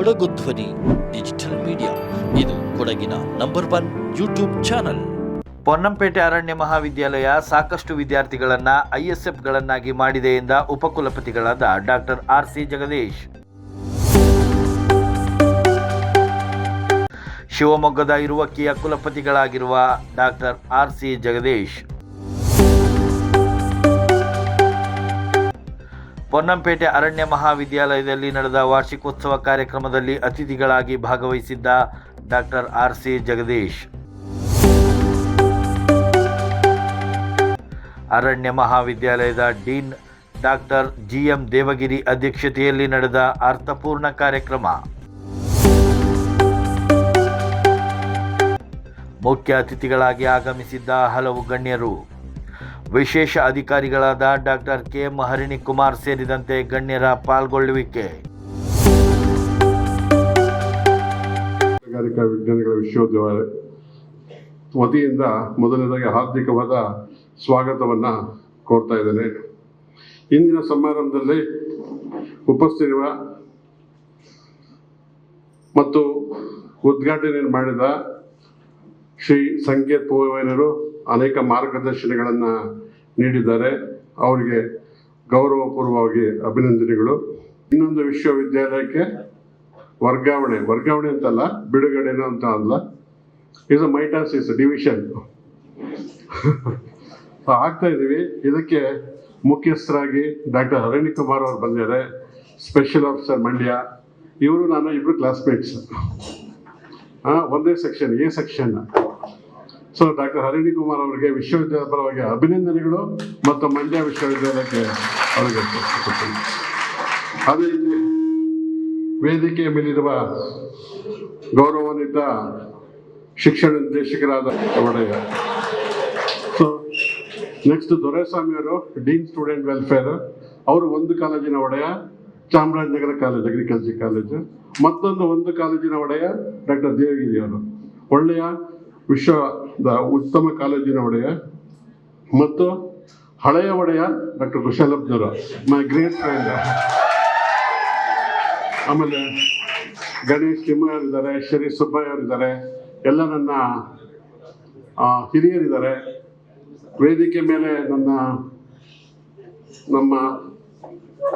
ಕೊಡಗು ಧ್ವನಿ, digital media. ಇದು ಕೊಡಗಿನ number one YouTube channel. Ponnampet ಅರಣ್ಯ ಮಹಾವಿದ್ಯಾಲಯ ಸಾಕಷ್ಟು ವಿದ್ಯಾರ್ಥಿಗಳನ್ನ ಐಎಸ್ಎಫ್ಗಳನ್ನಾಗಿ ಮಾಡಿದೆ ಎಂದ ಉಪಕುಲಪತಿಗಳಾದ ಡಾಕ್ಟರ್ ಆರ್ ಸಿ ಜಗದೀಶ್. ಶಿವಮೊಗ್ಗದ ಇರುವಕ್ಕಿಯ ಕುಲಪತಿಗಳಾಗಿರುವ doctor R C Jagadish. Ponnampet ಅರಣ್ಯ ಮಹಾವಿದ್ಯಾಲಯದಲ್ಲಿ ನಡೆದ ವಾರ್ಷಿಕೋತ್ಸವ ಕಾರ್ಯಕ್ರಮದಲ್ಲಿ ಅತಿಥಿಗಳಾಗಿ ಭಾಗವಹಿಸಿದ್ದ ಡಾಕ್ಟರ್ ಆರ್ ಸಿ ಜಗದೀಶ್. ಅರಣ್ಯ ಮಹಾವಿದ್ಯಾಲಯದ dean doctor G M Devagiri ಅಧ್ಯಕ್ಷತೆಯಲ್ಲಿ ನಡೆದ ಅರ್ಥಪೂರ್ಣ ಕಾರ್ಯಕ್ರಮ. ಮುಖ್ಯ ಅತಿಥಿಗಳಾಗಿ ಆಗಮಿಸಿದ್ದ ಹಲವು ಗಣ್ಯರು. ವಿಶೇಷ ಅಧಿಕಾರಿಗಳಾದ ಡಾಕ್ಟರ್ ಕೆ ಮಹರಿಣಿ ಹರಿಣಿ ಕುಮಾರ್ ಸೇರಿದಂತೆ ಗಣ್ಯರ ಪಾಲ್ಗೊಳ್ಳುವಿಕೆ. ಕೈಗಾರಿಕಾ ವಿಜ್ಞಾನಗಳ ವಿಶ್ವವಿದ್ಯಾಲಯ ವತಿಯಿಂದ ಮೊದಲನೇದಾಗಿ ಹಾರ್ದಿಕವಾದ ಸ್ವಾಗತವನ್ನ ಕೋರ್ತಾ ಇದ್ದೇನೆ. ಇಂದಿನ ಸಮಾರಂಭದಲ್ಲಿ ಉಪಸ್ಥಿತಿರುವ ಮತ್ತು ಉದ್ಘಾಟನೆ ಮಾಡಿದ ಶ್ರೀ ಸಂಕೇತ್ ಪೂವೈನರು ಅನೇಕ ಮಾರ್ಗದರ್ಶನಗಳನ್ನು ನೀಡಿದ್ದಾರೆ. ಅವರಿಗೆ ಗೌರವಪೂರ್ವವಾಗಿ ಅಭಿನಂದನೆಗಳು. ಇನ್ನೊಂದು ವಿಶ್ವವಿದ್ಯಾಲಯಕ್ಕೆ ವರ್ಗಾವಣೆ. ವರ್ಗಾವಣೆ ಅಂತಲ್ಲ ಬಿಡುಗಡೆನೂ ಅಂತ ಅಲ್ಲ. ಇದು ಮೈಟಾಸಿಸ್ ಡಿವಿಷನ್. ಆಗ್ತಾ ಇದೀವಿ. ಇದಕ್ಕೆ ಮುಖ್ಯಸ್ಥರಾಗಿ ಡಾಕ್ಟರ್ ಹರಣಿ ಕುಮಾರ್ ಅವರು ಬಂದಿದ್ದಾರೆ. Special officer Mandya. ಇವರು ನಾನು ಇಬ್ರು ಕ್ಲಾಸ್ಮೇಟ್ಸ್ ಒಂದೇ section A section so doctor Harini Kumar ಅವರಿಗೆ ವಿಶ್ವವಿದ್ಯಾಲಯ ಪರವಾಗಿ ಅಭಿನಂದನೆಗಳು ಮತ್ತು ಮಂಡ್ಯ ವಿಶ್ವವಿದ್ಯಾಲಯಕ್ಕೆ ಅವರಿಗೆ. ಅದೇ ರೀತಿ ವೇದಿಕೆಯ ಮೇಲಿರುವ ಗೌರವಾನ್ವಿತ ಶಿಕ್ಷಣ ನಿರ್ದೇಶಕರಾದ ಒಡೆಯ ಸೊ ನೆಕ್ಸ್ಟ್ ದೊರೆಸ್ವಾಮಿ ಅವರು ಡೀನ್ ಸ್ಟೂಡೆಂಟ್ ವೆಲ್ಫೇರ್ ಅವರು ಒಂದು ಕಾಲೇಜಿನ ಒಡೆಯ, ಚಾಮರಾಜನಗರ ಕಾಲೇಜ್ ಅಗ್ರಿಕಲ್ಚರ್ ಕಾಲೇಜು ಮತ್ತೊಂದು ಒಂದು ಕಾಲೇಜಿನ ಒಡೆಯ ಡಾಕ್ಟರ್ ದೇವಗಿರಿ ಅವರು. ಒಳ್ಳೆಯ ವಿಶ್ವದ ಉತ್ತಮ ಕಾಲೇಜಿನ ಒಡೆಯ ಮತ್ತು ಹಳೆಯ ಒಡೆಯ ಡಾಕ್ಟರ್ ಕುಶಲಬ್ನವರು ಮೈ ಗ್ರೇಟ್ ಫ್ರೆಂಡ್ ಆಮೇಲೆ ಗಣೇಶ್ ತಿಮ್ಮಯ್ಯ ಇದ್ದಾರೆ ಶ್ರೀ ಸುಬ್ಬಯ್ಯ ಅವರಿದ್ದಾರೆ ಎಲ್ಲ ನನ್ನ ಹಿರಿಯರಿದ್ದಾರೆ. ವೇದಿಕೆ ಮೇಲೆ ನನ್ನ, ನಮ್ಮ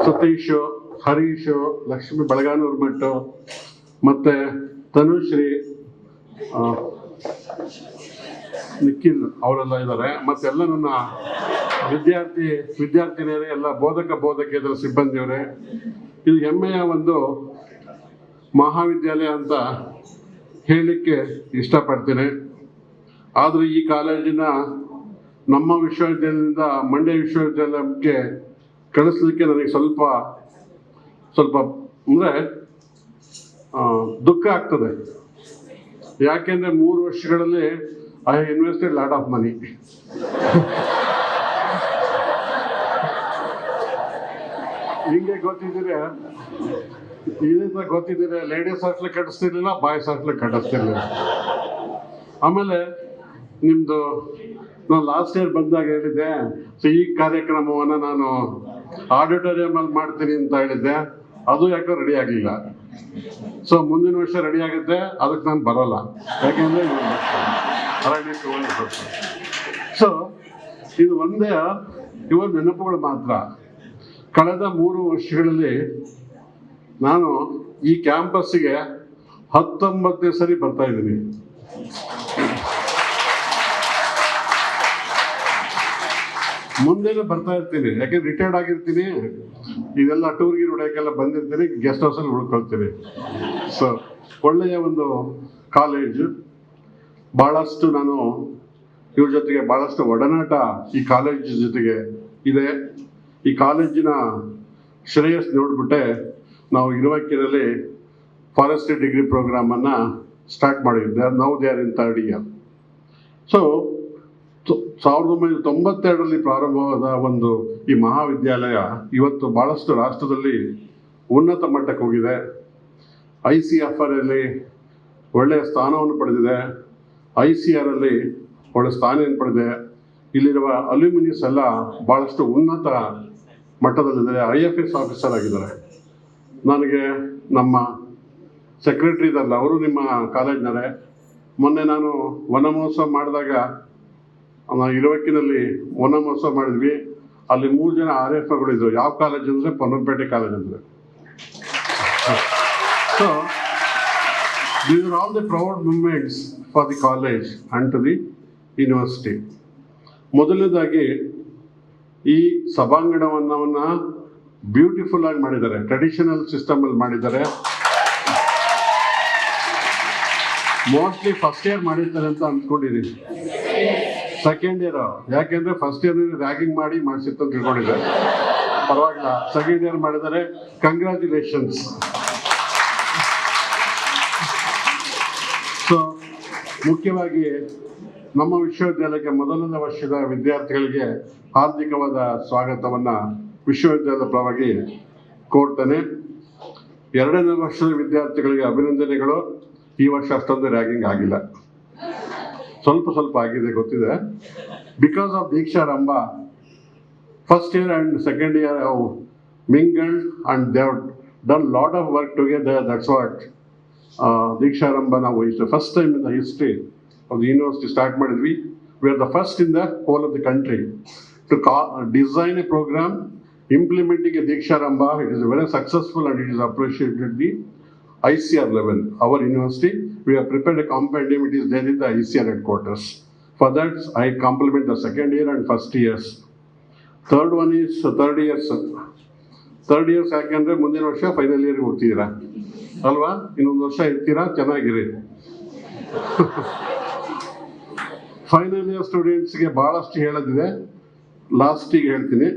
ಸತೀಶು, ಹರೀಶು, ಲಕ್ಷ್ಮಿ ಬಳಗಾನೂರು ಮಟ್ಟು ಮತ್ತೆ ತನುಶ್ರೀ ನಿಖಿಲ್ ಅವರೆಲ್ಲ ಇದ್ದಾರೆ ಮತ್ತೆಲ್ಲ ನನ್ನ ವಿದ್ಯಾರ್ಥಿ, ವಿದ್ಯಾರ್ಥಿನಿಯರೇ, ಎಲ್ಲ ಬೋಧಕ, ಬೋಧಕೇತರ ಸಿಬ್ಬಂದಿಯವರೇ, ಇದು ಹೆಮ್ಮೆಯ ಒಂದು ಮಹಾವಿದ್ಯಾಲಯ ಅಂತ ಹೇಳಲಿಕ್ಕೆ ಇಷ್ಟಪಡ್ತೀನಿ. ಆದರೆ ಈ ಕಾಲೇಜಿನ ನಮ್ಮ ವಿಶ್ವವಿದ್ಯಾಲಯದಿಂದ ಮಂಡ್ಯ ವಿಶ್ವವಿದ್ಯಾಲಯಕ್ಕೆ ಕಳಿಸ್ಲಿಕ್ಕೆ ನನಗೆ ಸ್ವಲ್ಪ ಸ್ವಲ್ಪ ಅಂದರೆ ದುಃಖ ಆಗ್ತದೆ. ಯಾಕೆಂದರೆ ಮೂರು ವರ್ಷಗಳಲ್ಲಿ I invested lot of money ಹಿಂಗೆ ಗೊತ್ತಿದ್ದೀರಾ? ಇದರಿಂದ ಗೊತ್ತಿದ್ದೀರ? ಲೇಡೀಸ್ ಹಾಸ್ಟೆಲ್ ಕಟ್ಟಿಸ್ತಿರ್ಲಿಲ್ಲ ಬಾಯ್ಸ್ ಹಾಸ್ಟೆಲ್ ಕಟ್ಟಿಸ್ತಿರ್ಲಿಲ್ಲ. ಆಮೇಲೆ ನಿಮ್ಮದು ನಾನು ಲಾಸ್ಟ್ ಇಯರ್ ಬಂದಾಗ ಹೇಳಿದ್ದೆ ಸೊ ಈ ಕಾರ್ಯಕ್ರಮವನ್ನು ನಾನು ಆಡಿಟೋರಿಯಂ ಅಲ್ಲಿ ಮಾಡ್ತೀನಿ ಅಂತ ಹೇಳಿದ್ದೆ. ಅದು ಯಾಕೋ ರೆಡಿ ಆಗಲಿಲ್ಲ. ಸೊ ಮುಂದಿನ ವರ್ಷ ರೆಡಿ ಆಗುತ್ತೆ, ಅದಕ್ಕೆ ನಾನು ಬರಲ್ಲ. ಯಾಕೆಂದ್ರೆ ಸೊ ಇದು ಒಂದೇ ಇವ ನೆನಪುಗಳು ಮಾತ್ರ. ಕಳೆದ ಮೂರು ವರ್ಷಗಳಲ್ಲಿ ನಾನು ಈ ಕ್ಯಾಂಪಸ್ಗೆ ಹತ್ತೊಂಬತ್ತನೇ ಸರಿ ಬರ್ತಾ ಇದ್ದೀನಿ. ಮುಂದೇನೆ ಬರ್ತಾ ಇರ್ತೀನಿ. ಯಾಕೆಂದ್ರೆ ರಿಟೈರ್ಡ್ ಆಗಿರ್ತೀನಿ ಇದೆಲ್ಲ ಟೂರ್ಗೆ ನೋಡೋಕ್ಕೆಲ್ಲ ಬಂದಿರ್ತೀನಿ ಗೆಸ್ಟ್ ಹೌಸಲ್ಲಿ ಉಳ್ಕೊಳ್ತೀನಿ. ಸೊ ಒಳ್ಳೆಯ ಒಂದು ಕಾಲೇಜು ಭಾಳಷ್ಟು ನಾನು ಇವ್ರ ಜೊತೆಗೆ ಭಾಳಷ್ಟು ಒಡನಾಟ ಈ ಕಾಲೇಜ್ ಜೊತೆಗೆ ಇದೆ. ಈ ಕಾಲೇಜಿನ ಶ್ರೇಯಸ್ ನೋಡ್ಬಿಟ್ಟೆ, ನಾವು ಇರುವಕ್ಕಿನಲ್ಲಿ ಫಾರೆಸ್ಟ್ರಿ ಡಿಗ್ರಿ ಪ್ರೋಗ್ರಾಮನ್ನು ಸ್ಟಾರ್ಟ್ ಮಾಡಿದ್ದೆ. Now they are in third year so ಸಾವಿರದ ಒಂಬೈನೂರ ತೊಂಬತ್ತೆರಡರಲ್ಲಿ ಪ್ರಾರಂಭವಾದ ಒಂದು ಈ ಮಹಾವಿದ್ಯಾಲಯ ಇವತ್ತು ಭಾಳಷ್ಟು ರಾಷ್ಟ್ರದಲ್ಲಿ ಉನ್ನತ ಮಟ್ಟಕ್ಕೆ ಹೋಗಿದೆ. ಐ ಸಿ ಎಫ್ ಆರಲ್ಲಿ ಒಳ್ಳೆಯ ಸ್ಥಾನವನ್ನು ಪಡೆದಿದೆ. ಐ ಸಿ ಆರ್ ಅಲ್ಲಿ ಒಳ್ಳೆ ಸ್ಥಾನವನ್ನು ಪಡೆದಿದೆ? ಇಲ್ಲಿರುವ ಅಲ್ಯೂಮಿನಿಯಸ್ ಎಲ್ಲ ಭಾಳಷ್ಟು ಉನ್ನತ ಮಟ್ಟದಲ್ಲಿದ್ದಾರೆ. ಐ ಎಫ್ ಎಸ್ ಆಫೀಸರ್ ಆಗಿದ್ದಾರೆ. ನನಗೆ ನಮ್ಮ ಸೆಕ್ರೆಟರಿ ಇದ್ದಾರಲ್ಲ ಅವರು ನಿಮ್ಮ ಕಾಲೇಜ್ನವರೇ. ಮೊನ್ನೆ ನಾನು ವನ ಮಹೋತ್ಸವ ಮಾಡಿದಾಗ ಇರುವಕ್ಕಿನಲ್ಲಿ ವನ ಮಹೋತ್ಸವ ಮಾಡಿದ್ವಿ. ಅಲ್ಲಿ ಮೂರು ಜನ ಆರ್ ಎಫ್ ಇದ್ರು ಯಾವ ಕಾಲೇಜ್ ಅಂದರೆ? ಪೊನ್ನಂಪೇಟೆ ಕಾಲೇಜ್ ಅಂದರೆ. These are all the proud moments for the college and to the university ಮೊದಲನೇದಾಗಿ ಈ ಸಭಾಂಗಣವನ್ನು ಬ್ಯೂಟಿಫುಲ್ ಆಗಿ ಮಾಡಿದ್ದಾರೆ. ಟ್ರೆಡಿಷನಲ್ ಸಿಸ್ಟಮಲ್ಲಿ ಮಾಡಿದ್ದಾರೆ. ಮೋಸ್ಟ್ಲಿ ಫಸ್ಟ್ ಇಯರ್ ಮಾಡಿರ್ತಾರೆ ಅಂತ ಅಂದ್ಕೊಂಡಿದ್ದೀನಿ ಸೆಕೆಂಡ್ ಇಯರ್ ಯಾಕೆಂದ್ರೆ ಫಸ್ಟ್ ಇಯರ್ ರ್ಯಾಗಿಂಗ್ ಮಾಡಿ ಮಾಡಿಸಿತ್ತು ಅಂತ ತಿಳ್ಕೊಂಡಿದ್ದಾರೆ ಪರವಾಗಿಲ್ಲ. ಸೆಕೆಂಡ್ ಇಯರ್ ಮಾಡಿದ್ದಾರೆ. ಕಂಗ್ರ್ಯಾಚುಲೇಷನ್ಸ್ ಸೊ ಮುಖ್ಯವಾಗಿ ನಮ್ಮ ವಿಶ್ವವಿದ್ಯಾಲಯಕ್ಕೆ ಮೊದಲನೇ ವರ್ಷದ ವಿದ್ಯಾರ್ಥಿಗಳಿಗೆ ಹಾರ್ದಿಕವಾದ ಸ್ವಾಗತವನ್ನ ವಿಶ್ವವಿದ್ಯಾಲಯದ ಪರವಾಗಿ ಕೋರ್ತೇನೆ. ಎರಡನೇ ವರ್ಷದ ವಿದ್ಯಾರ್ಥಿಗಳಿಗೆ ಅಭಿನಂದನೆಗಳು. ಈ ವರ್ಷ ಅಷ್ಟೊಂದು ರ್ಯಾಗಿಂಗ್ ಆಗಿಲ್ಲ. ಸ್ವಲ್ಪ ಸ್ವಲ್ಪ ಆಗಿದೆ, ಗೊತ್ತಿದೆ. Because of ದೀಕ್ಷಾರಂಭ first year and second year mingle and they've done lot of work together that's what ದೀಕ್ಷಾರಂಭ ನಾವು ಇಷ್ಟು first time in the history of the university start ಮಾಡಿದ್ವಿ we are the first in the whole of the country to ಕಾ design a program implementing a Deeksharambha it is very successful and it is appreciated the ICR level, our university, we have prepared a compendium, it is there in the ICR headquarters. For that, I compliment the second year and first years. Third one is third years. Third years ಯಾಕೆಂದರೆ ಮುಂದಿನ ವರ್ಷ final ಇಯರ್ಗೆ ಹೋಗ್ತಿದ್ದೀರಾ ಅಲ್ವಾ? ಇನ್ನೊಂದು ವರ್ಷ ಇರ್ತೀರಾ? ಚೆನ್ನಾಗಿರಿ. Final year ಸ್ಟೂಡೆಂಟ್ಸ್ಗೆ ಭಾಳಷ್ಟು ಹೇಳೋದಿದೆ. ಲಾಸ್ಟಿಗೆ ಹೇಳ್ತೀನಿ.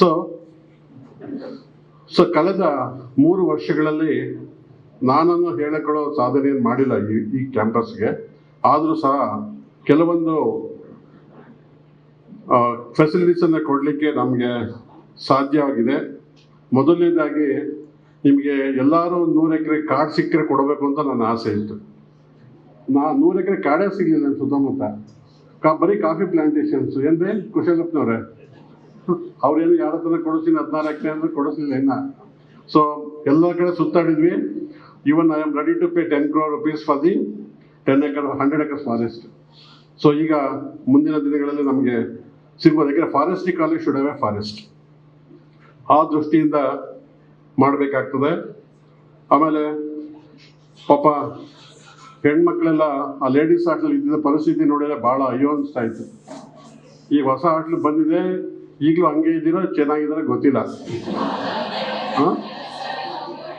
ಸೊ ಸೊ ಕಳೆದ ಮೂರು ವರ್ಷಗಳಲ್ಲಿ ನಾನನ್ನು ಹೇಳಿಕೊಳ್ಳೋ ಸಾಧನೆಯನ್ನು ಮಾಡಿಲ್ಲ ಈ ಈ ಕ್ಯಾಂಪಸ್ಗೆ ಆದರೂ ಸಹ ಕೆಲವೊಂದು ಫೆಸಿಲಿಟೀಸನ್ನು ಕೊಡಲಿಕ್ಕೆ ನಮಗೆ ಸಾಧ್ಯವಾಗಿದೆ. ಮೊದಲನೇದಾಗಿ ನಿಮಗೆ ಎಲ್ಲರೂ ನೂರು ಎಕರೆ ಕಾಡು ಸಿಕ್ಕರೆ ಕೊಡಬೇಕು ಅಂತ ನನ್ನ ಆಸೆ ಇತ್ತು. ನಾ ನೂರು ಎಕರೆ ಕಾಡೇ ಸಿಗಲಿಲ್ಲ ನನ್ನ ಸುತ್ತಮುತ್ತ. ಕಾ ಬರೀ ಕಾಫಿ ಪ್ಲಾಂಟೇಶನ್ಸ್ ಏನ್ರಿ ಕುಶಲಪ್ಪನವ್ರೆ ಅವ್ರೇನು ಯಾರ ಹತ್ರ ಕೊಡಿಸ್ತೀನಿ ಹದಿನಾರು ಎಕರೆ ಅಂದ್ರೆ ಕೊಡಿಸ್ಲಿಲ್ಲ ಇನ್ನ. ಸೊ ಎಲ್ಲ ಕಡೆ ಸುತ್ತಾಡಿದ್ವಿ. Even I am ready to pay ten crore rupees for the ten acre hundred acres forest so ಈಗ ಮುಂದಿನ ದಿನಗಳಲ್ಲಿ ನಮಗೆ ಸಿಗ್ಬೋದು. ಯಾಕಂದರೆ forest college should have a forest ಆ ದೃಷ್ಟಿಯಿಂದ ಮಾಡಬೇಕಾಗ್ತದೆ. ಆಮೇಲೆ ಪಾಪ ಹೆಣ್ಮಕ್ಳೆಲ್ಲ ಆ ಲೇಡೀಸ್ ಹಾಟ್ಲ್ ಇದ್ದಿದ್ದ ಪರಿಸ್ಥಿತಿ ನೋಡಿದ್ರೆ ಭಾಳ ಅಯ್ಯೋ ಅನಿಸ್ತಾ ಇತ್ತು. ಈ ಹೊಸ ಹಾಟ್ಲು ಬಂದಿದೆ, ಈಗಲೂ ಹಂಗೆ ಇದ್ದೀರೋ ಚೆನ್ನಾಗಿದ್ದಾರೆ ಗೊತ್ತಿಲ್ಲ.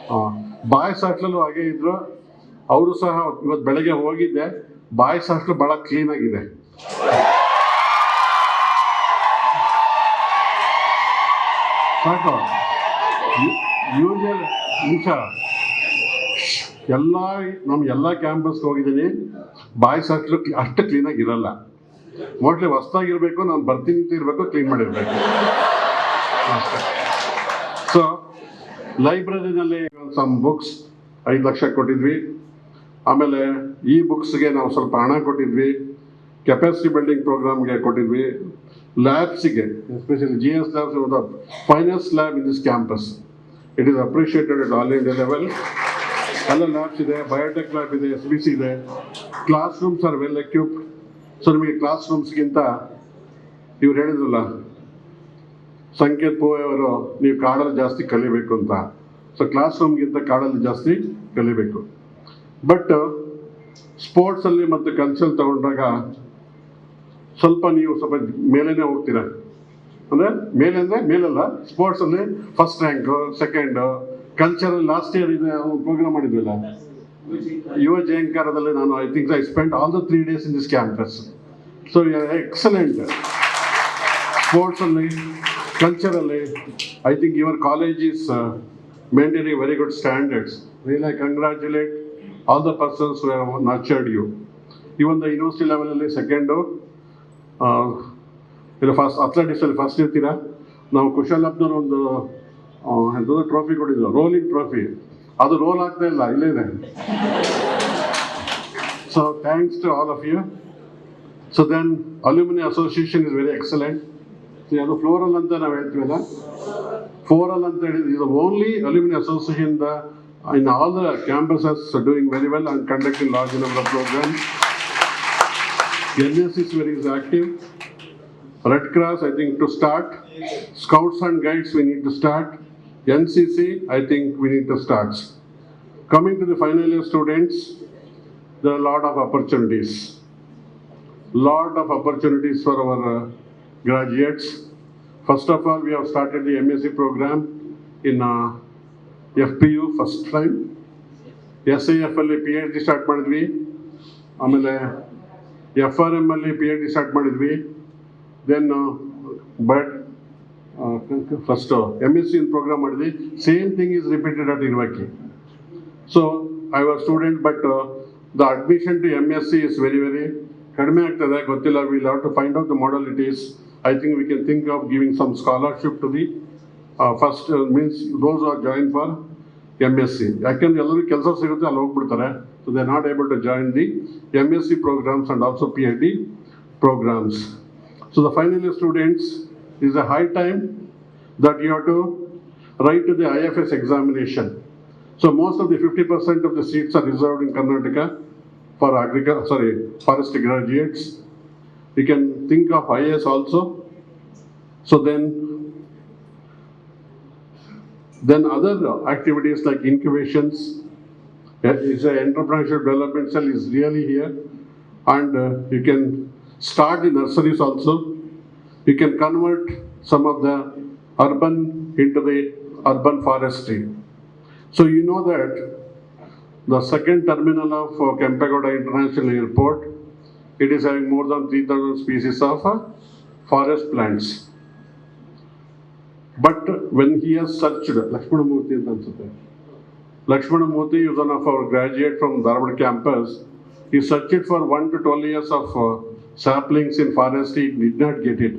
ಹಾಂ? ಬಾಯ್ಸ್ ಹಾಟ್ಲಲ್ಲೂ ಹಾಗೆ ಇದ್ರು. ಅವರು ಸಹ ಇವತ್ತು ಬೆಳಗ್ಗೆ ಹೋಗಿದ್ದೆ. ಬಾಯ್ಸ್ ಹಾಟ್ಲು ಭಾಳ ಕ್ಲೀನ್ ಸಾಕು. ಯೂಶಲ್ ನಿಮಿಷ. ಎಲ್ಲ ನಮ್ಮ ಎಲ್ಲ ಕ್ಯಾಂಪಸ್ಗೆ ಹೋಗಿದ್ದೀನಿ. ಬಾಯ್ಸ್ ಹಾಸ್ಟ್ಲು ಅಷ್ಟು ಕ್ಲೀನಾಗಿ ಇರಲ್ಲ. ಮೋಸ್ಟ್ಲಿ ಹೊಸ್ದಾಗಿರಬೇಕು, ನಾನು ಬರ್ತೀನಿ ಅಂತ ಇರಬೇಕು ಕ್ಲೀನ್ ಮಾಡಿರ್ಬೇಕು. ಸೊ ಲೈಬ್ರರಿನಲ್ಲಿ ಸಮ್ ಬುಕ್ಸ್ ಐದು ಲಕ್ಷ ಕೊಟ್ಟಿದ್ವಿ. ಆಮೇಲೆ ಈ ಬುಕ್ಸ್ಗೆ ನಾವು ಸ್ವಲ್ಪ ಹಣ ಕೊಟ್ಟಿದ್ವಿ. ಕೆಪಾಸಿಟಿ ಬಿಲ್ಡಿಂಗ್ ಪ್ರೋಗ್ರಾಮ್ಗೆ ಕೊಟ್ಟಿದ್ವಿ. ಲ್ಯಾಬ್ಸಿಗೆ especially G S labs the finance lab in this campus it is appreciated at all India level ಎಲ್ಲ ಲ್ಯಾಬ್ಸ್ ಇದೆ ಬಯೋಟೆಕ್ ಲ್ಯಾಬ್ ಇದೆ ಎಸ್ ಬಿ ಸಿ ಇದೆ. Classrooms are well equipped so ನಿಮಗೆ ಕ್ಲಾಸ್ ರೂಮ್ಸ್ಗಿಂತ ಇವ್ರು ಹೇಳಿದ್ರಲ್ಲ, ಸಂಕೇತ್ ಪೋಯ್ ನೀವು ಕಾಡಲ್ಲಿ ಜಾಸ್ತಿ ಕಲಿಬೇಕು ಅಂತ. ಸೊ ಕ್ಲಾಸ್ ರೂಮ್ಗಿಂತ ಕಾಡಲ್ಲಿ ಜಾಸ್ತಿ ಕಲಿಬೇಕು. ಬಟ್ ಸ್ಪೋರ್ಟ್ಸಲ್ಲಿ ಮತ್ತು ಕಲ್ಚರ್ ತಗೊಂಡಾಗ ಸ್ವಲ್ಪ ನೀವು ಸ್ವಲ್ಪ ಮೇಲೇನೆ ಹೋಗ್ತೀರ? ಅಂದರೆ ಮೇಲೆ ಮೇಲಲ್ಲ ಸ್ಪೋರ್ಟ್ಸಲ್ಲಿ ಫಸ್ಟ್ ರ್ಯಾಂಕು ಸೆಕೆಂಡ್ ಕಲ್ಚರಲ್ಲಿ ಲಾಸ್ಟ್ ಇಯರ್ ಇದೆ ಪ್ರೋಗ್ರಾಮ್ ಮಾಡಿದ್ವಲ್ಲ ಯುವ ಜಯಂಕಾರದಲ್ಲಿ ನಾನು I think I spend all the three days in this campus so excellent ಸ್ಪೋರ್ಟ್ಸಲ್ಲಿ ಕಲ್ಚರಲ್ಲಿ I think your college is maintaining very good standards real I congratulate all the persons nurtured you ಈ ಒಂದು university ಲೆವೆಲಲ್ಲಿ second ಇಲ್ಲ first ಅಥ್ಲೆಟಿಕ್ಸಲ್ಲಿ first ಇರ್ತೀರಾ? ನಾವು ಕುಶಲಪ್ನವ್ರು ಒಂದು ಎಂಥದ್ದು trophy ಕೊಟ್ಟಿದ್ರು ರೋಲಿಂಗ್ ಟ್ರೋಫಿ ಅದು ರೋಲ್ ಆಗ್ತಾ ಇಲ್ಲ, ಇಲ್ಲೇ ಇದೆ. So thanks to all of you so then alumni association is very excellent ಅದು ಫ್ಲೋರಲ್ ಅಂತ ನಾವು ಹೇಳ್ತೀವಲ್ಲ? ಫ್ಲೋರಲ್ ಅಂತ ಹೇಳಿದ್ರೆ, ಇದು only alumni association the in all the campuses doing very well and conducting large number programs. NS is very active. Red Cross, I think to start. Scouts and Guides, we need to start. NCC, I think we need to start. Coming to the final year students, there are a lot of opportunities. Lot of opportunities for our uh, graduates. First of all, we have started the MSc program in uh, FPU first time. S I F ಅಲ್ಲಿ P H D start ಮಾಡಿದ್ವಿ ಆಮೇಲೆ F R M ಅಲ್ಲಿ P H D start ಮಾಡಿದ್ವಿ. Then but first M S C programme ಮಾಡಿದ್ವಿ. Same thing is repeated at Iruvakki so I was student but the admission to M S C is very very ಕಡಿಮೆ ಆಗ್ತದೆ. ಗೊತ್ತಿಲ್ಲ. We have to find out the modalities I think we can think of giving some scholarship to the first means those are join for M S C ಯಾಕೆಂದ್ರೆ ಎಲ್ಲರಿಗೂ ಕೆಲಸ ಸಿಗುತ್ತೆ, ಅಲ್ಲಿ ಹೋಗ್ಬಿಡ್ತಾರೆ. So they're not able to join the MSc programs and also PhD programs. So the final year students is a high time that you have to write to the IFS examination. So most of the 50% of the seats are reserved in Karnataka for agriculture, sorry, forest graduates. You can think of IS also. So then, then other activities like incubations, uh, is a entrepreneurship development cell is really here. And uh, you can start the nurseries also you can convert some of the urban into the urban forestry. So you know that the second terminal of uh, Kempegowda International Airport, it is having more than 3000 species of uh, forest plants. But when he has searched, Lakshmana Murthy ಅಂತ Lakshmanamurthy is one of our graduate from Dharwad campus. He searched for 1 to 12 years of uh, saplings in forest. He did not get it.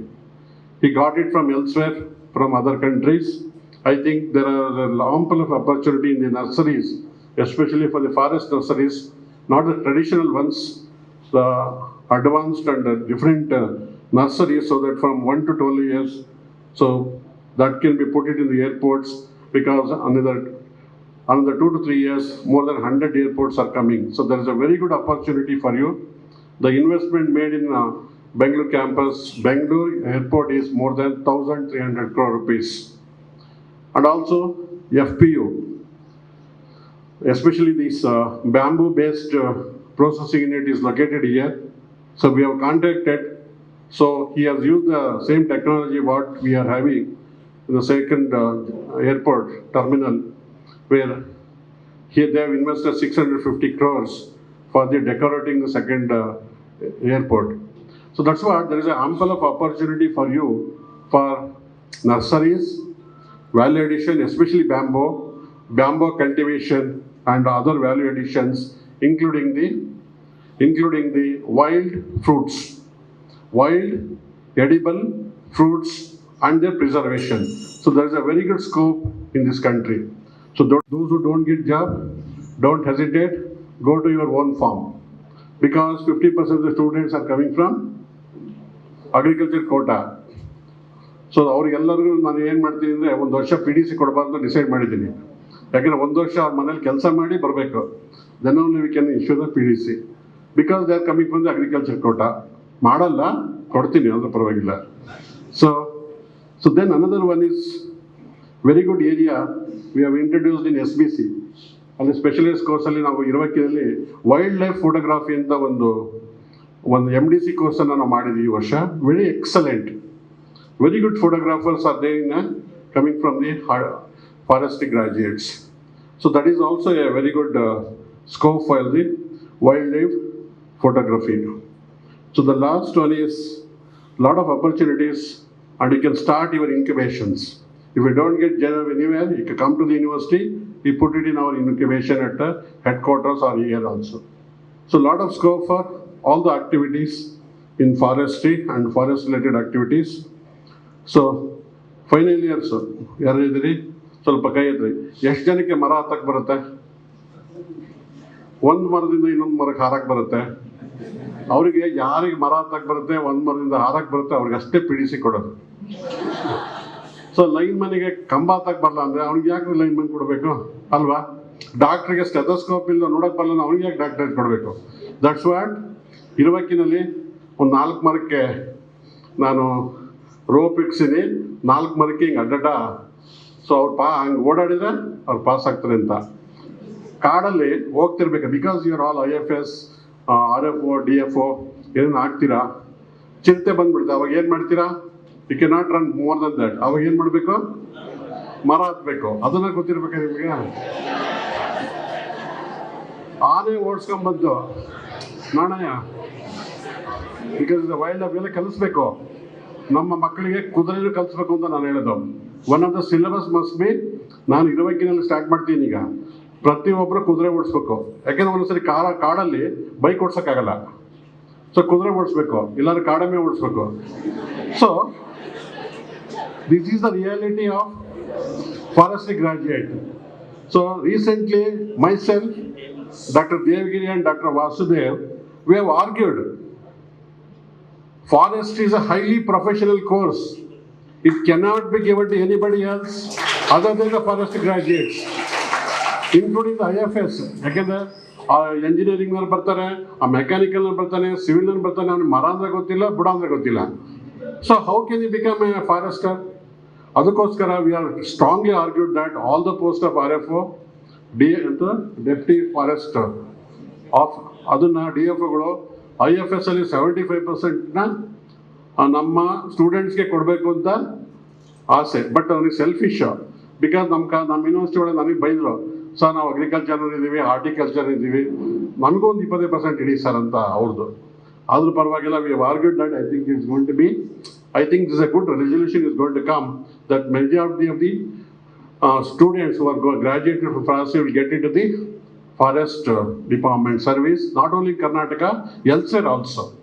He got it from elsewhere, from other countries. I think there are ample of opportunity in the nurseries, especially for the forest nurseries, not the traditional ones, the advanced and uh, different uh, nurseries, so that from 1 to 12 years, so that can be put it in the airports because another another two to three years, more than 100 airports are coming. So there is a very good opportunity for you. The investment made in uh, Bangalore campus, Bangalore airport is more than 1,300 crore rupees. And also FPU, especially this uh, bamboo-based uh, processing unit is located here. So we have contacted, so he has used the same technology what we are having in the second uh, airport terminal, where here they have invested 650 crores for the decorating the second uh, airport. So that's why there is an ample of opportunity for you for nurseries, value addition, especially bamboo, bamboo cultivation, and other value additions, including the including the wild fruits, wild edible fruits, and their preservation. So there is a very good scope in this country. So tho- those who don't get job, don't hesitate, go to your own farm. Because 50% of the students are coming from agriculture quota so ಅವ್ರಿಗೆಲ್ಲರಿಗೂ ನಾನು ಏನು ಮಾಡ್ತೀನಿ ಅಂದರೆ ಒಂದು ವರ್ಷ P D C ಕೊಡಬಾರ್ದು decide ಮಾಡಿದ್ದೀನಿ. ಯಾಕಂದರೆ ಒಂದು ವರ್ಷ ಅವ್ರ ಮನೇಲಿ ಕೆಲಸ ಮಾಡಿ ಬರಬೇಕು. Then only we can issue the P D C because they are coming from the agriculture quota ಮಾಡಲ್ಲ ಕೊಡ್ತೀನಿ ಅಂದ್ರೆ ಪರವಾಗಿಲ್ಲ. So so then another one is very good area we have introduced in S B C ಅಲ್ಲಿ specialist ಕೋರ್ಸಲ್ಲಿ ನಾವು ಇರುವಕ್ಕಿನಲ್ಲಿ wild life photography ಅಂತ ಒಂದು ಒಂದು ಎಂ ಡಿ ಸಿ ಕೋರ್ಸನ್ನು ನಾವು ಮಾಡಿದ್ವಿ ಈ ವರ್ಷ. Very excellent very good photographers are they in coming from the forest graduates so that is also a very good scope for the wildlife photography so the last one is lot of opportunities and you can start your incubations. If we don't get job anywhere, you can come to the university, we put it in our incubation at the headquarters or here also. So a lot of scope for all the activities in forestry and forest related activities. So final years ಯಾರು ಇದ್ರಿ ಸ್ವಲ್ಪ ಕೈ ಎತ್ರಿ ಎಷ್ಟು ಜನಕ್ಕೆ ಮರ ಹತ್ತಕ್ಕೆ ಬರುತ್ತೆ ಒಂದು ಮರದಿಂದ ಇನ್ನೊಂದು ಮರಕ್ಕೆ ಹಾರಕ್ಕೆ ಬರುತ್ತೆ ಅವರಿಗೆ ಯಾರಿಗೆ ಮರ ಹತ್ತಕ್ಕೆ ಬರುತ್ತೆ ಒಂದು ಮರದಿಂದ ಹಾರಕ್ಕೆ ಬರುತ್ತೆ ಅವ್ರಿಗೆ ಅಷ್ಟೇ ಪಿಡಿಸಿ ಕೊಡೋದು ಸೊ ಲೈನ್ ಮನೆಗೆ ಕಂಬ ಹಾಕ್ ಬರಲ್ಲ ಅಂದ್ರೆ ಅವ್ನಿಗೆ ಯಾಕೆ ಲೈನ್ ಮನ್ ಕೊಡಬೇಕು? ಅಲ್ವಾ? ಡಾಕ್ಟ್ರಿಗೆ ಸ್ಟೆಥೋಸ್ಕೋಪ್ ಇಲ್ಲ ನೋಡಕ್ ಬರಲ್ಲ ಅವ್ನಿಗೆ ಯಾಕೆ ಡಾಕ್ಟರ್ ಕೊಡಬೇಕು? ದಟ್ಸ್ ವಾಟ್ ಇರುವಕ್ಕಿನಲ್ಲಿ ಒಂದು ನಾಲ್ಕು ಮರಕ್ಕೆ ನಾನು ರೋಪ್ ನಾಲ್ಕು ಮರಕ್ಕೆ ಹಿಂಗೆ ಅಡ್ಡಡ್ಡ. ಸೊ ಅವ್ರು ಪಾ ಹಂಗೆ ಓಡಾಡಿದ್ರೆ ಅವ್ರು ಪಾಸ್ ಆಗ್ತಾರೆ ಅಂತ. ಕಾಡಲ್ಲಿ ಹೋಗ್ತಿರ್ಬೇಕು. Because you are all I F S R F O D F O ಏನೇನು ಆಗ್ತೀರಾ? ಚಿಂತೆ ಬಂದ್ಬಿಡುತ್ತೆ. ಅವಾಗ ಏನು ಮಾಡ್ತೀರಾ? You can not run more than that ಅವಾಗ ಏನು ಮಾಡಬೇಕು? ಮರ ಹತ್ಬೇಕು. ಅದನ್ನ ಗೊತ್ತಿರ್ಬೇಕ ನಿಮಗೆ? ಆನೆ ಓಡಿಸ್ಕೊಂಬಂದು ನಾಣಯ್ಯ ಬಿಕಾಸ್ ವೈಲ್ಡ್ ಎಲ್ಲ ಕಲಿಸ್ಬೇಕು. ನಮ್ಮ ಮಕ್ಕಳಿಗೆ ಕುದುರೆನೂ ಕಲಿಸ್ಬೇಕು ಅಂತ ನಾನು ಹೇಳೋದು. One of the syllabus must be ನಾನು ಇರುವಕ್ಕಿನಲ್ಲಿ ಸ್ಟಾರ್ಟ್ ಮಾಡ್ತೀನಿ ಈಗ. ಪ್ರತಿಯೊಬ್ಬರು ಕುದುರೆ ಓಡಿಸ್ಬೇಕು. ಯಾಕೆಂದ್ರೆ ಒಂದೊಂದ್ಸರಿ ಕಾರ ಕಾಡಲ್ಲಿ ಬೈಕ್ ಓಡ್ಸೋಕ್ಕಾಗಲ್ಲ. ಸೊ ಕುದುರೆ ಓಡಿಸ್ಬೇಕು. ಇಲ್ಲಾಂದ್ರೆ ಕಾಡಮ್ಮೆ ಓಡಿಸ್ಬೇಕು. So This is the reality of forestry graduate so recently myself, Dr. Devgiri and Dr. Vasudev, we have argued. Forest is a highly professional course. It cannot be given to anybody else other than the forest graduates, including the IFS. ಯಾಕೆಂದ್ರೆ ಆ engineering ನಲ್ಲಿ ಬರ್ತಾರೆ ಆ mechanical ನಲ್ಲಿ ಬರ್ತಾನೆ civil ನಲ್ಲಿ ಬರ್ತಾನೆ ಅವ್ನಿಗೆ ಮರ ಅಂದ್ರೆ ಗೊತ್ತಿಲ್ಲ ಬುಡ ಅಂದ್ರೆ ಗೊತ್ತಿಲ್ಲ so how can you become a forester ಅದಕ್ಕೋಸ್ಕರ we are strongly argued that all the post of R F O D ಅಂತ ಡೆಪ್ಟಿ ಫಾರೆಸ್ಟ್ ಆಫ್ ಅದನ್ನ ಡಿ ಎಫ್ ಒಗಳು ಐ ಎಫ್ ಎಸ್ ಅಲ್ಲಿ ಸೆವೆಂಟಿ ಫೈವ್ ಪರ್ಸೆಂಟ್ನ ನಮ್ಮ ಸ್ಟೂಡೆಂಟ್ಸ್ಗೆ ಕೊಡಬೇಕು ಅಂತ ಆಸೆ. ಬಟ್ ಅವ್ರಿಗೆ ಸೆಲ್ಫಿಶ್ ಬಿಕಾಸ್ ನಮ್ಮ ಕ ನಮ್ಮ ಯೂನಿವರ್ಸಿಟಿ ಒಳಗೆ ನನಗೆ ಬೈದರು, ಸರ್, ನಾವು ಅಗ್ರಿಕಲ್ಚರ್ ಇದ್ದೀವಿ ಹಾರ್ಟಿಕಲ್ಚರ್ ಇದ್ದೀವಿ ನನಗೂ ಒಂದು ಇಪ್ಪತ್ತೈದು ಪರ್ಸೆಂಟ್ ಇಡೀ ಸರ್ ಅಂತ ಅವ್ರದ್ದು ಆದ್ರೂ ಪರವಾಗಿಲ್ಲ we argued that I think is gone to be I think this is a good resolution is going to come that majority of the uh, students who are graduated from forestry will get into the forest uh, department service, not only Karnataka, elsewhere also.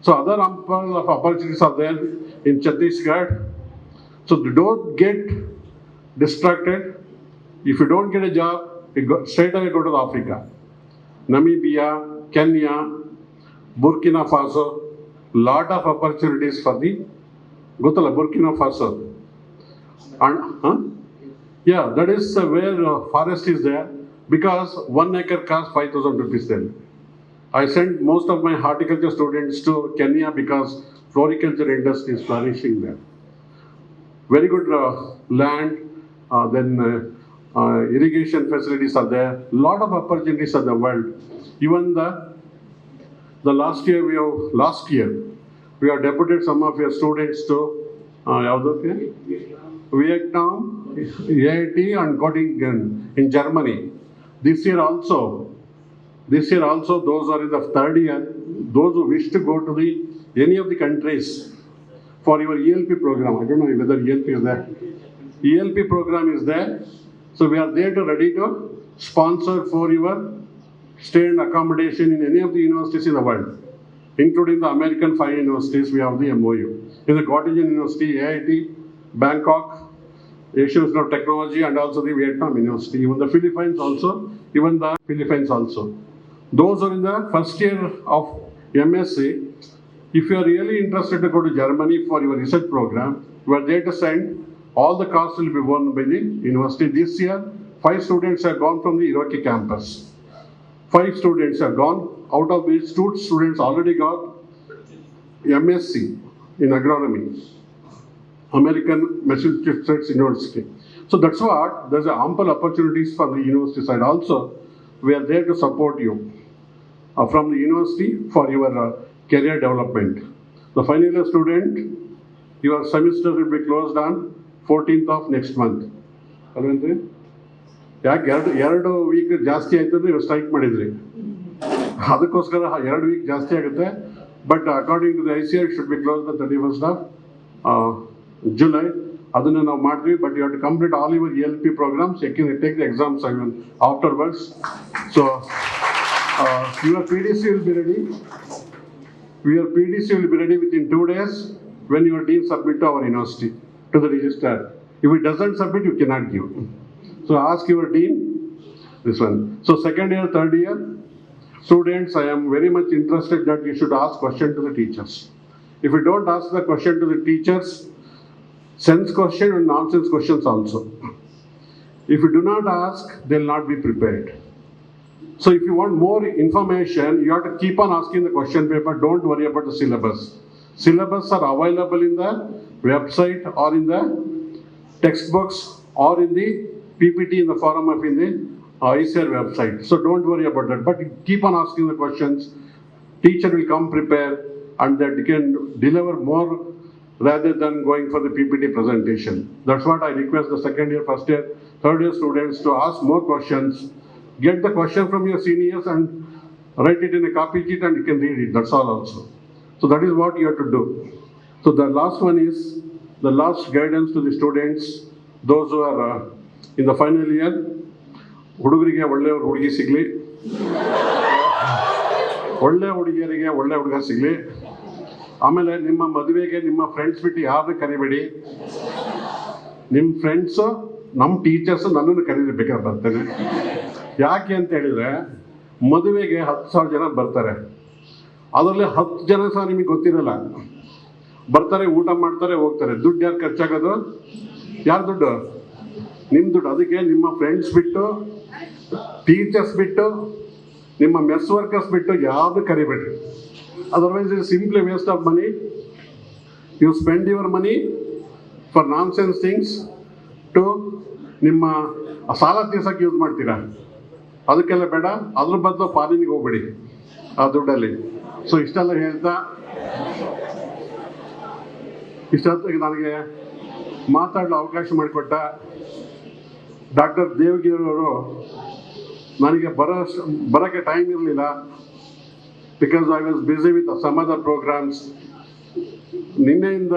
So other ample of opportunities are there in Chhattisgarh. So don't get distracted. If you don't get a job, go, straight away go to Africa. Namibia, Kenya, Burkina Faso, lot of opportunities for the Gotala, Burkina Faso. And, huh? Yeah, that is where uh, forest is there because one acre costs 5,000 rupees then. I sent most of my horticulture students to Kenya because floriculture industry is flourishing there. Very good uh, land, uh, then irrigation facilities are there, lot of opportunities are the world. Even the the last year we have last year we have deputed some of your students to uh, ಯಾವ್ದಕ್ಕೆ? Vietnam, AIT and Göttingen in Germany. This year also, this year also, those are in the third year, those who wish to go to the, any of the countries for your ELP program, I don't know whether ELP is there. ELP program is there, so we are there to ready to sponsor for your stay and accommodation in any of the universities in the world, including the American five universities, we have the MOU. In the Göttingen University, AIT, Bangkok, Asian Institute of Technology and also the Vietnam University, even the Philippines also, even the Philippines also. Those are in the first year of MSc. If you are really interested to go to Germany for your research program, you are there to send. All the costs will be borne by the university. This year, five students have gone from the Iraqi campus. Five students have gone Out of these, two students already got MSc in agronomy. American Massachusetts University. So that's what, there's a ample opportunities for the university side also. We are there to support you uh, from the university for your uh, career development. The final year student, your semester will be closed on 14th of next month. ಅಲ್ವೇನ್ರಿ ಯಾಕೆ ಎರಡು ಎರಡು week ಜಾಸ್ತಿ ಆಯ್ತು ಅಂದ್ರೆ ನೀವು strike ಮಾಡಿದ್ರಿ ಅದಕ್ಕೋಸ್ಕರ ಎರಡು ವೀಕ್ ಜಾಸ್ತಿ ಆಗುತ್ತೆ but according to the I C I should be close the thirty first of July ಅದನ್ನು ನಾವು ಮಾಡಿದ್ವಿ but you have to complete all your L P programmes ಯಾಕೆಂದ್ರೆ take the exams afterwards so your P D C will be ready your PDC will be ready within two days when your dean submit to our university, to the registrar. If it doesn't submit, you cannot give. So ask your dean, this one. So second year, third year, students, I am very much interested that you should ask question to the teachers. If you don't ask the question to the teachers, sense question and nonsense questions also. If you do not ask, they'll not be prepared. So if you want more information, you have to keep on asking the question paper. Don't worry about the syllabus. Syllabus are available in the website or in the textbooks or in the PPT in the forum of in the uh, ICR website. So don't worry about that. But keep on asking the questions. Teacher will come prepare and that can deliver more rather than going for the PPT presentation. That's what I request the second year, first year, third year students to ask more questions. Get the question from your seniors and write it in a copy sheet and you can read it. That's all also. So that is what you have to do. So the last one is the last guidance to the students, those who are uh, in the final year. ಹುಡುಗರಿಗೆ ಒಳ್ಳೆಯ ಹುಡುಗಿ ಸಿಗಲಿ. ಒಳ್ಳೆ ಹುಡುಗಿಯರಿಗೆ ಒಳ್ಳೆ ಹುಡುಗ ಸಿಗಲಿ. ಆಮೇಲೆ ನಿಮ್ಮ ಮದುವೆಗೆ ನಿಮ್ಮ ಫ್ರೆಂಡ್ಸ್ ಬಿಟ್ಟು ಯಾರನ್ನ ಕರಿಬೇಡಿ? ನಿಮ್ಮ ಫ್ರೆಂಡ್ಸು ನಮ್ಮ ಟೀಚರ್ಸು ನನ್ನನ್ನು ಕರೀಬೇಕಾದ್ರೆ ಬರ್ತೇನೆ. ಯಾಕೆ ಅಂತ ಹೇಳಿದ್ರೆ, ಮದುವೆಗೆ ಹತ್ತು ಸಾವಿರ ಜನ ಬರ್ತಾರೆ. ಅದರಲ್ಲಿ ಹತ್ತು ಜನ ಸಹ ನಿಮಗೆ ಗೊತ್ತಿರಲ್ಲ. ಬರ್ತಾರೆ, ಊಟ ಮಾಡ್ತಾರೆ, ಹೋಗ್ತಾರೆ. ದುಡ್ಡು ಯಾರು ಖರ್ಚಾಗೋದು? ಯಾರು ದುಡ್ಡು? ನಿಮ್ಮ ದುಡ್ಡು. ಅದಕ್ಕೆ ನಿಮ್ಮ ಫ್ರೆಂಡ್ಸ್ ಬಿಟ್ಟು ಟೀಚರ್ಸ್ ಬಿಟ್ಟು, ನಿಮ್ಮ ಮೆಸ್ ವರ್ಕರ್ಸ್ ಬಿಟ್ಟು ಯಾವುದು ಕರಿಬೇಡ್ರಿ. Otherwise it simply waste of money you spend your money for nonsense things to ನಿಮ್ಮ ಸಾಲ ತೀರ್ಸೋಕ್ಕೆ ಯೂಸ್ ಮಾಡ್ತೀರಾ? ಅದಕ್ಕೆಲ್ಲ ಬೇಡ. ಅದ್ರ ಬದಲು ಫಾರಿನಿಗೆ ಹೋಗ್ಬೇಡಿ ಆ ದುಡ್ಡಲ್ಲಿ. ಸೊ ಇಷ್ಟೆಲ್ಲ ಹೇಳ್ತಾ ಇಷ್ಟೊತ್ತಿಗೆ ನನಗೆ ಮಾತಾಡಲು ಅವಕಾಶ ಮಾಡಿಕೊಟ್ಟ ಡಾಕ್ಟರ್ ದೇವಗಿರಿಯವರು ನನಗೆ ಬರೋ ಬರೋಕ್ಕೆ ಟೈಮ್ ಇರಲಿಲ್ಲ. Because I was busy with some other programmes ನಿನ್ನೆಯಿಂದ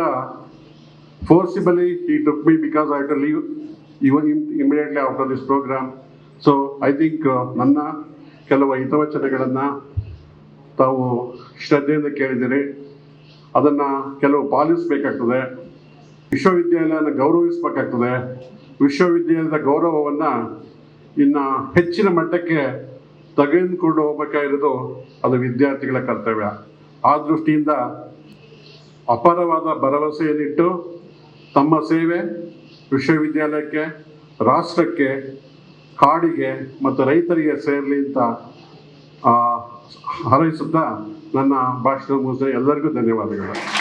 forcibly he took me because I to leave even immediately after this programme so I think ನನ್ನ ಕೆಲವು ಹಿತವಚನಗಳನ್ನು ತಾವು ಶ್ರದ್ಧೆಯಿಂದ ಕೇಳಿದ್ದೀರಿ. ಅದನ್ನು ಕೆಲವು ಪಾಲಿಸಬೇಕಾಗ್ತದೆ. ವಿಶ್ವವಿದ್ಯಾಲಯನ ಗೌರವಿಸಬೇಕಾಗ್ತದೆ. ವಿಶ್ವವಿದ್ಯಾಲಯದ ಗೌರವವನ್ನು ಇನ್ನು ಹೆಚ್ಚಿನ ಮಟ್ಟಕ್ಕೆ ತೆಗೆದುಕೊಂಡು ಹೋಗ್ಬೇಕಾಗಿರೋದು ಅದು ವಿದ್ಯಾರ್ಥಿಗಳ ಕರ್ತವ್ಯ. ಆ ದೃಷ್ಟಿಯಿಂದ ಅಪಾರವಾದ ಭರವಸೆಯನ್ನಿಟ್ಟು ತಮ್ಮ ಸೇವೆ ವಿಶ್ವವಿದ್ಯಾಲಯಕ್ಕೆ, ರಾಷ್ಟ್ರಕ್ಕೆ, ಕಾಡಿಗೆ ಮತ್ತು ರೈತರಿಗೆ ಸೇರಲಿ ಅಂತ ಹಾರೈಸುತ್ತಾ ನನ್ನ ಭಾಷಣ ಮುಗಿಸಿದ ಎಲ್ಲರಿಗೂ ಧನ್ಯವಾದಗಳು.